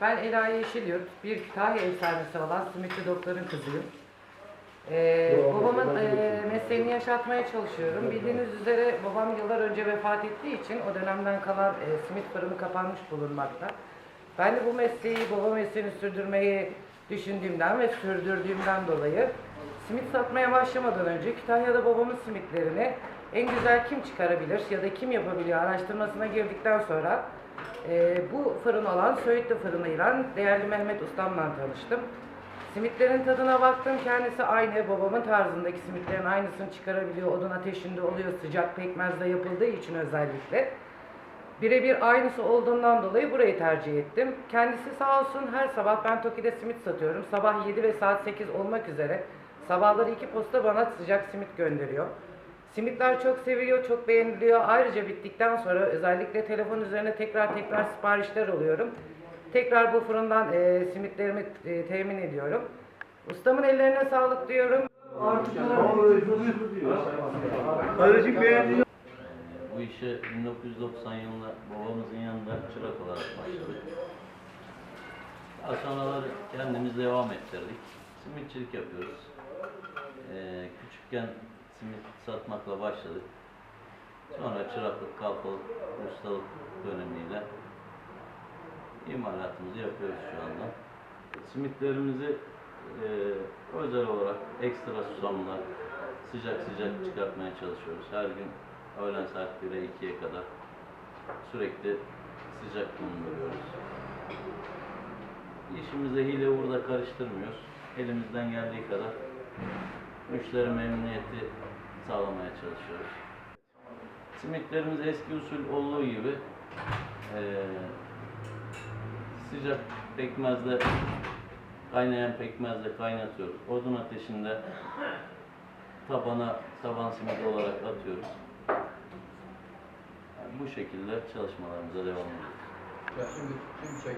Ben Ela Yeşilyurt, bir Kütahya efsanesi olan Simitli Doktor'un kızıyım. Ee, babamın e, mesleğini yaşatmaya çalışıyorum. Bildiğiniz üzere babam yıllar önce vefat ettiği için o dönemden kalan e, simit fırını kapanmış bulunmakta. Ben de bu mesleği, baba mesleğini sürdürmeyi düşündüğümden ve sürdürdüğümden dolayı simit satmaya başlamadan önce Kütahya'da babamın simitlerini en güzel kim çıkarabilir ya da kim yapabiliyor araştırmasına girdikten sonra e, bu fırın olan Söğütlü fırınıyla değerli Mehmet Ustam'la tanıştım. Simitlerin tadına baktım. Kendisi aynı babamın tarzındaki simitlerin aynısını çıkarabiliyor. Odun ateşinde oluyor. Sıcak pekmezle yapıldığı için özellikle. Birebir aynısı olduğundan dolayı burayı tercih ettim. Kendisi sağ olsun her sabah ben Toki'de simit satıyorum. Sabah 7 ve saat 8 olmak üzere sabahları iki posta bana sıcak simit gönderiyor. Simitler çok seviliyor, çok beğeniliyor. Ayrıca bittikten sonra özellikle telefon üzerine tekrar tekrar siparişler alıyorum. Tekrar bu fırından e, simitlerimi e, temin ediyorum. Ustamın ellerine sağlık diyorum. Kardeşim beğendin. Bu işe 1990 yılında babamızın yanında çırak olarak başladık. Daha sonraları kendimiz devam ettirdik. Simitçilik yapıyoruz. Ee, küçükken simit satmakla başladık. Sonra çıraklık, kalfalık, ustalık dönemiyle imalatımızı yapıyoruz şu anda. Simitlerimizi e, özel olarak ekstra susamla sıcak sıcak çıkartmaya çalışıyoruz. Her gün öğlen saat 1'e 2'ye kadar sürekli sıcak bulunduruyoruz. İşimize hile burada karıştırmıyoruz. Elimizden geldiği kadar müşteri memnuniyeti sağlamaya çalışıyoruz. Simitlerimiz eski usul olduğu gibi eee, sıcak pekmezle kaynayan pekmezle kaynatıyoruz. Odun ateşinde tabana taban simidi olarak atıyoruz. Yani bu şekilde çalışmalarımıza devam ediyoruz. Şimdi, şimdi çek.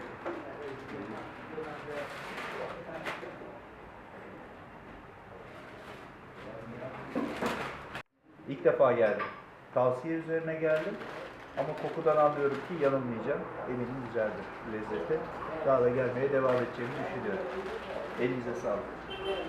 İlk defa geldim. Tavsiye üzerine geldim. Ama kokudan anlıyorum ki yanılmayacağım. Eminim güzeldir lezzeti. Daha da gelmeye devam edeceğimi düşünüyorum. Elinize sağlık.